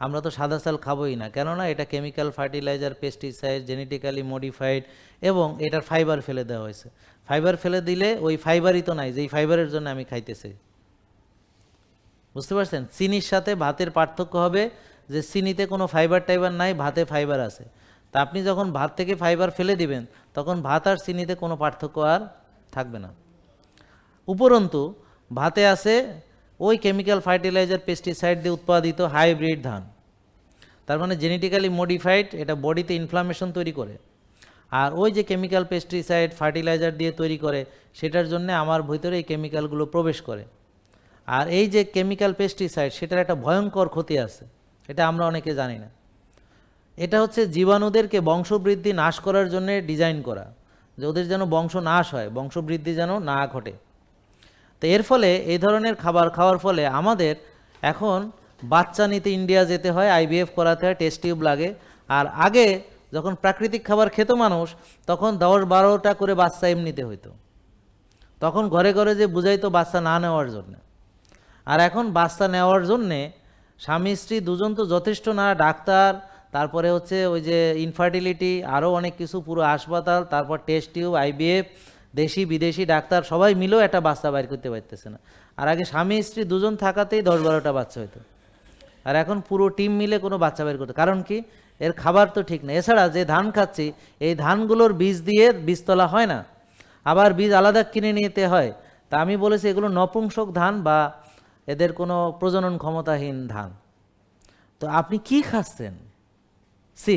আমরা তো সাদা চাল খাবোই না। কেননা এটা chemical fertiliser pesticide genetically modified এবং এটার ফাইবার ফেলে দেওয়া হয়েছে। ফাইবার ফেলে দিলে ওই ফাইবারই তো নাই, যেই ফাইবারের জন্য আমি খাইতেছি। বুঝতে পারছেন? চিনির সাথে ভাতের পার্থক্য হবে যে চিনিতে কোনো ফাইবার টাইবার নাই, ভাতে ফাইবার আছে। তা আপনি যখন ভাত থেকে ফাইবার ফেলে দিবেন, তখন ভাত আর চিনিতে কোনো পার্থক্য আর থাকবে না। উপরন্তু, ভাতে আছে ওই কেমিক্যাল ফার্টিলাইজার পেস্টিসাইড দিয়ে উৎপাদিত হাইব্রিড ধান। তার মানে জেনেটিক্যালি মডিফাইড এটা বডিতে ইনফ্লামেশন তৈরি করে। আর ওই যে কেমিক্যাল পেস্টিসাইড ফার্টিলাইজার দিয়ে তৈরি করে, সেটার জন্য আমার ভিতরে এই কেমিক্যালগুলো প্রবেশ করে। আর এই যে কেমিক্যাল পেস্টিসাইড সেটার একটা ভয়ঙ্কর ক্ষতি আছে, এটা আমরা অনেকে জানি না। এটা হচ্ছে জীবাণুদেরকে বংশবৃদ্ধি নাশ করার জন্য ডিজাইন করা। যে ওদের যেন বংশ নাশ হয়, বংশবৃদ্ধি যেন না ঘটে। এর ফলে এই ধরনের খাবার খাওয়ার ফলে আমাদের এখন বাচ্চা নিতে ইন্ডিয়া যেতে হয় আইভিএফ করাতে হয় টেস্ট টিউব লাগে। আর আগে যখন প্রাকৃতিক খাবার খেত মানুষ, তখন দশ বারোটা করে বাচ্চা এমনিতে হইতো। তখন ঘরে ঘরে যে বুঝাইতো বাচ্চা না নেওয়ার জন্য। আর এখন বাচ্চা নেওয়ার জন্যে স্বামী, স্ত্রী দুজন তো যথেষ্ট না, ডাক্তার, তারপরে হচ্ছে ওই যে ইনফার্টিলিটি আরও অনেক কিছু, পুরো হাসপাতাল, তারপর টেস্ট টিউব আইবিএফ দেশি, বিদেশি ডাক্তার সবাই মিলেও একটা বাচ্চা বাইর করতে পারতেছে না। আর আগে স্বামী, স্ত্রী দুজন থাকাতেই দশ বারোটা বাচ্চা হতো আর এখন পুরো টিম মিলে কোনো বাচ্চা বের করতে কারণ কি? এর খাবার তো ঠিক না। এছাড়া যে ধান খাচ্ছি, এই ধানগুলোর বীজ দিয়ে বীজ তোলা হয় না। আবার বীজ আলাদা কিনে নিতে হয়। তা আমি বলেছি এগুলো নপুংসক ধান বা এদের কোনো প্রজনন ক্ষমতাহীন ধান। তো আপনি কি খাচ্ছেন? সি